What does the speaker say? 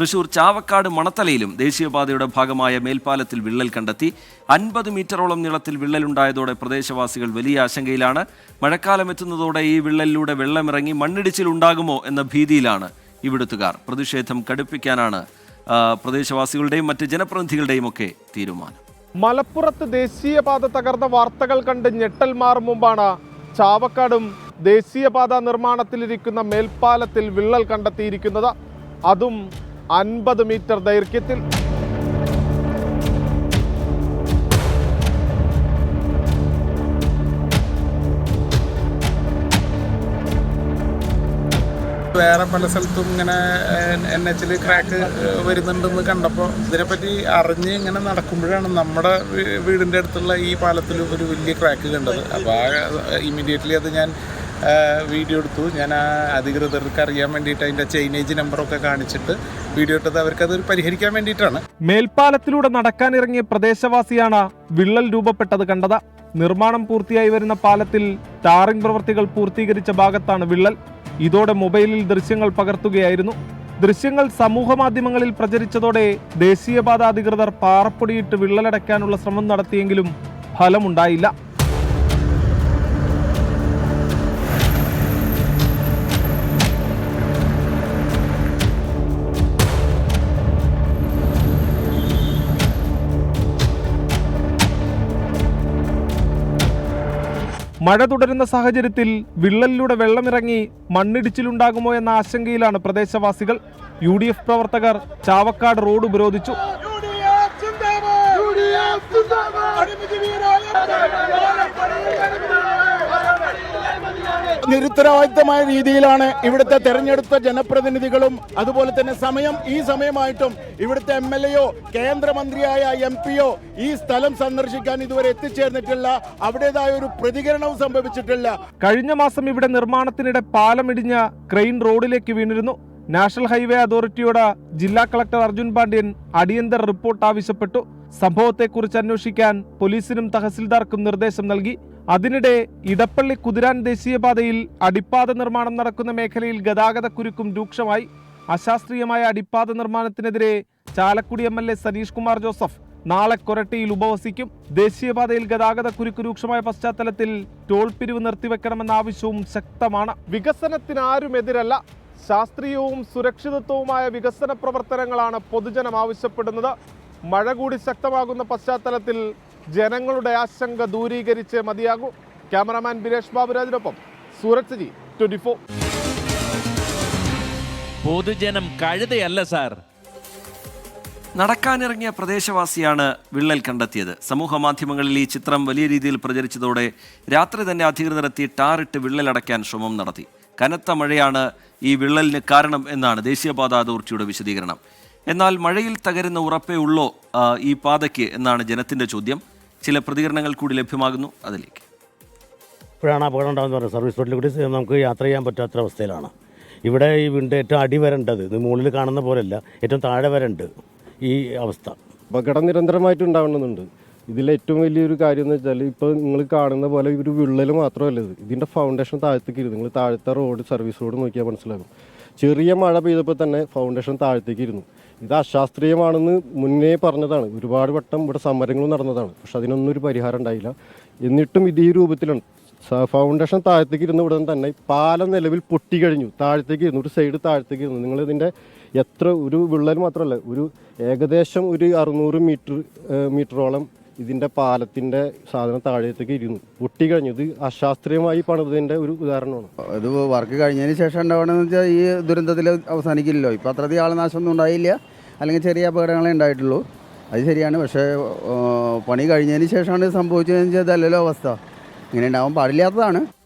തൃശൂർ ചാവക്കാട് മണത്തലയിലും ദേശീയപാതയുടെ ഭാഗമായ മേൽപ്പാലത്തിൽ വിള്ളൽ കണ്ടെത്തി. അൻപത് മീറ്ററോളം നീളത്തിൽ വിള്ളലുണ്ടായതോടെ പ്രദേശവാസികൾ വലിയ ആശങ്കയിലാണ്. മഴക്കാലം എത്തുന്നതോടെ ഈ വിള്ളലിലൂടെ വെള്ളമിറങ്ങി മണ്ണിടിച്ചിൽ ഉണ്ടാകുമോ എന്ന ഭീതിയിലാണ് ഇവിടുത്തുകാർ. പ്രതിഷേധം കടുപ്പിക്കാനാണ് പ്രദേശവാസികളുടെയും മറ്റ് ജനപ്രതിനിധികളുടെയും ഒക്കെ തീരുമാനം. മലപ്പുറത്ത് ദേശീയപാത തകർന്ന വാർത്തകൾ കണ്ട് ഞെട്ടൽ മാറും മുമ്പാണ് ചാവക്കാടും ദേശീയപാത നിർമ്മാണത്തിലിരിക്കുന്ന മേൽപ്പാലത്തിൽ വിള്ളൽ കണ്ടെത്തിയിരിക്കുന്നത്. അതും അൻപത് മീറ്റർ ദൈർഘ്യത്തിൽ. വേറെ പല സ്ഥലത്തും ഇങ്ങനെ എൻ എച്ചിൽ ക്രാക്ക് വരുന്നുണ്ടെന്ന് കണ്ടപ്പോൾ ഇതിനെപ്പറ്റി അറിഞ്ഞ് ഇങ്ങനെ നടക്കുമ്പോഴാണ് നമ്മുടെ വീടിന്റെ അടുത്തുള്ള ഈ പാലത്തിൽ ഒരു വലിയ ക്രാക്ക് കണ്ടത്. അപ്പോൾ ആ ഇമ്മീഡിയറ്റ്ലി അത് ഞാൻ വീഡിയോ എടുത്തു. ഞാൻ ആ അധികൃതർക്ക് അറിയാൻ വേണ്ടിയിട്ട് അതിന്റെ ചെയിനേജ് നമ്പറൊക്കെ കാണിച്ചിട്ട് വീഡിയോ അവർക്കത് പരിഹരിക്കാൻ വേണ്ടിയിട്ടാണ്. മേൽപ്പാലത്തിലൂടെ നടക്കാനിറങ്ങിയ പ്രദേശവാസിയാണ് വിള്ളൽ രൂപപ്പെട്ടത് കണ്ടത്. നിർമ്മാണം പൂർത്തിയായി വരുന്ന പാലത്തിൽ ടാറിംഗ് പ്രവൃത്തികൾ പൂർത്തീകരിച്ച ഭാഗത്താണ് വിള്ളൽ. ഇതോടെ മൊബൈലിൽ ദൃശ്യങ്ങൾ പകർത്തുകയായിരുന്നു. ദൃശ്യങ്ങൾ സമൂഹമാധ്യമങ്ങളിൽ പ്രചരിച്ചതോടെ ദേശീയപാത അധികൃതർ പാറപ്പൊടിയിട്ട് വിള്ളലടയ്ക്കാനുള്ള ശ്രമം നടത്തിയെങ്കിലും ഫലമുണ്ടായില്ല. മഴ തുടരുന്ന സാഹചര്യത്തിൽ വിള്ളലിലൂടെ വെള്ളമിറങ്ങി മണ്ണിടിച്ചിലുണ്ടാകുമോ എന്ന ആശങ്കയിലാണ് പ്രദേശവാസികൾ. യു ഡി എഫ് പ്രവർത്തകർ ചാവക്കാട് റോഡ് ഉപരോധിച്ചു. നിരുത്തരവാദിത്തമായ രീതിയിലാണ് ഇവിടുത്തെ തെരഞ്ഞെടുത്ത ജനപ്രതിനിധികളും അതുപോലെ തന്നെ സമയം ഈ സമയമായിട്ടും ഇവിടുത്തെ എം എൽ എയോ കേന്ദ്രമന്ത്രിയായ എം പിയോ ഈ സ്ഥലം സന്ദർശിക്കാൻ ഇതുവരെ എത്തിച്ചേർന്നിട്ടില്ല. അവിടേതായ ഒരു പ്രതികരണവും സംഭവിച്ചിട്ടില്ല. കഴിഞ്ഞ മാസം ഇവിടെ നിർമ്മാണത്തിനിടെ പാലമിടിഞ്ഞ ക്രെയിൻ റോഡിലേക്ക് വീണിരുന്നു. നാഷണൽ ഹൈവേ അതോറിറ്റിയോട് ജില്ലാ കളക്ടർ അർജുൻ പാണ്ഡ്യൻ അടിയന്തര റിപ്പോർട്ട് ആവശ്യപ്പെട്ടു. സംഭവത്തെക്കുറിച്ച് അന്വേഷിക്കാൻ പോലീസിനും തഹസിൽദാർക്കും നിർദ്ദേശം നൽകി. അതിനിടെ ഇടപ്പള്ളി കുതിരാൻ ദേശീയപാതയിൽ അടിപ്പാത നിർമ്മാണം നടക്കുന്ന മേഖലയിൽ ഗതാഗത കുരുക്കും രൂക്ഷമായി. അശാസ്ത്രീയമായ അടിപ്പാത നിർമ്മാണത്തിനെതിരെ Chalakudy M L A Saneesh Kumar Joseph നാളെ കൊരട്ടിയിൽ ഉപവസിക്കും. ദേശീയപാതയിൽ ഗതാഗത കുരുക്ക് രൂക്ഷമായ പശ്ചാത്തലത്തിൽ ടോൾ പിരിവ് നിർത്തിവെക്കണമെന്ന ആവശ്യവും ശക്തമാണ്. വികസനത്തിന് ആരും എതിരല്ല. ശാസ്ത്രീയവും സുരക്ഷിതത്വവുമായ വികസന പ്രവർത്തനങ്ങളാണ് പൊതുജനം ആവശ്യപ്പെടുന്നത്. മഴ കൂടി ശക്തമാകുന്ന പശ്ചാത്തലത്തിൽ ജനങ്ങളുടെ ആശങ്ക ദൂരീകരിച്ച് മതിയാകൂ. ക്യാമറാമാൻ ബിരേഷ് ബാബുരാജിനൊപ്പം സൂരജ് ജി ട്വന്റി ഫോർ. പൊതുജനം കഴുതയല്ല സാർ. നടക്കാനിറങ്ങിയ പ്രദേശവാസിയാണ് വിള്ളൽ കണ്ടെത്തിയത്. സമൂഹ മാധ്യമങ്ങളിൽ ഈ ചിത്രം വലിയ രീതിയിൽ പ്രചരിച്ചതോടെ രാത്രി തന്നെ അധികൃതർ എത്തി ടാറിട്ട് വിള്ളലടയ്ക്കാൻ ശ്രമം നടത്തി. കനത്ത മഴയാണ് ഈ വിള്ളലിന് കാരണം എന്നാണ് ദേശീയപാത അതോറിറ്റിയുടെ വിശദീകരണം. എന്നാൽ മഴയിൽ തകരുന്ന ഉറപ്പേ ഉള്ളോ ഈ പാതയ്ക്ക് എന്നാണ് ജനത്തിന്റെ ചോദ്യം. ചില പ്രതികരണങ്ങൾ കൂടി ലഭ്യമാകുന്നു അതിലേക്ക്. ഇപ്പോഴാണ് അപകടം ഉണ്ടാകുന്നത് പറഞ്ഞത് സർവീസ് റോഡിൽ കൂടി നമുക്ക് യാത്ര ചെയ്യാൻ പറ്റാത്ത അവസ്ഥയിലാണ്. ഇവിടെ ഈ വീണ്ടും ഏറ്റവും അടി വരേണ്ടത് ഇത് മുകളിൽ കാണുന്ന പോലെയല്ല ഏറ്റവും താഴെ വരണ്ട് ഈ അവസ്ഥ. അപകടം നിരന്തരമായിട്ട് ഉണ്ടാവുന്നുണ്ട് ഇതിൽ ഏറ്റവും വലിയൊരു കാര്യം എന്ന് വെച്ചാൽ ഇപ്പോൾ നിങ്ങൾ കാണുന്ന പോലെ ഒരു വിള്ളൽ മാത്രമല്ല ഇത്. ഇതിന്റെ ഫൗണ്ടേഷൻ താഴത്തേക്ക് ഇരുന്നു. നിങ്ങൾ താഴത്തെ റോഡ് സർവീസ് റോഡ് നോക്കിയാൽ മനസ്സിലാകും. ചെറിയ മഴ പെയ്തപ്പോൾ തന്നെ ഫൗണ്ടേഷൻ താഴത്തേക്ക് ഇരുന്നു. ഇത് അശാസ്ത്രീയമാണെന്ന് മുന്നേ പറഞ്ഞതാണ്. ഒരുപാട് വട്ടം ഇവിടെ സമരങ്ങൾ നടന്നതാണ്. പക്ഷെ അതിനൊന്നും ഒരു പരിഹാരം ഉണ്ടായില്ല. എന്നിട്ടും ഇത് ഈ രൂപത്തിലാണ്. ഫൗണ്ടേഷൻ താഴത്തേക്ക് ഇരുന്ന ഉടൻ തന്നെ പാലം നിലവിൽ പൊട്ടിക്കഴിഞ്ഞു. താഴത്തേക്ക് ഇരുന്നു. ഒരു സൈഡ് താഴത്തേക്ക് ഇരുന്നു. നിങ്ങൾ ഇതിന്റെ എത്ര ഒരു വിള്ളൽ മാത്രമല്ല ഒരു ഏകദേശം ഒരു അറുന്നൂറ് മീറ്റർ മീറ്ററോളം ഇതിന്റെ പാലത്തിന്റെ സാധനം താഴത്തേക്ക് ഇരുന്നു. പൊട്ടി കഴിഞ്ഞു. ഇത് അശാസ്ത്രീയമായി പണിതതിന്റെ ഒരു ഉദാഹരണമാണ്. ഇത് വർക്ക് കഴിഞ്ഞതിന് ശേഷം ഉണ്ടാവണമെന്ന് വെച്ചാൽ ഈ ദുരന്തത്തിൽ അവസാനിക്കില്ലല്ലോ. ഇപ്പോൾ അത്രയധികം ആളനാശമൊന്നും ഉണ്ടായില്ല. അല്ലെങ്കിൽ ചെറിയ അപകടങ്ങളെ ഉണ്ടായിട്ടുള്ളൂ. അത് ശരിയാണ്. പക്ഷേ പണി കഴിഞ്ഞതിന് ശേഷമാണ് സംഭവിച്ചതെന്ന് വെച്ചാൽ അതല്ലല്ലോ അവസ്ഥ. ഇങ്ങനെ ഉണ്ടാവാൻ പാടില്ലാത്തതാണ്.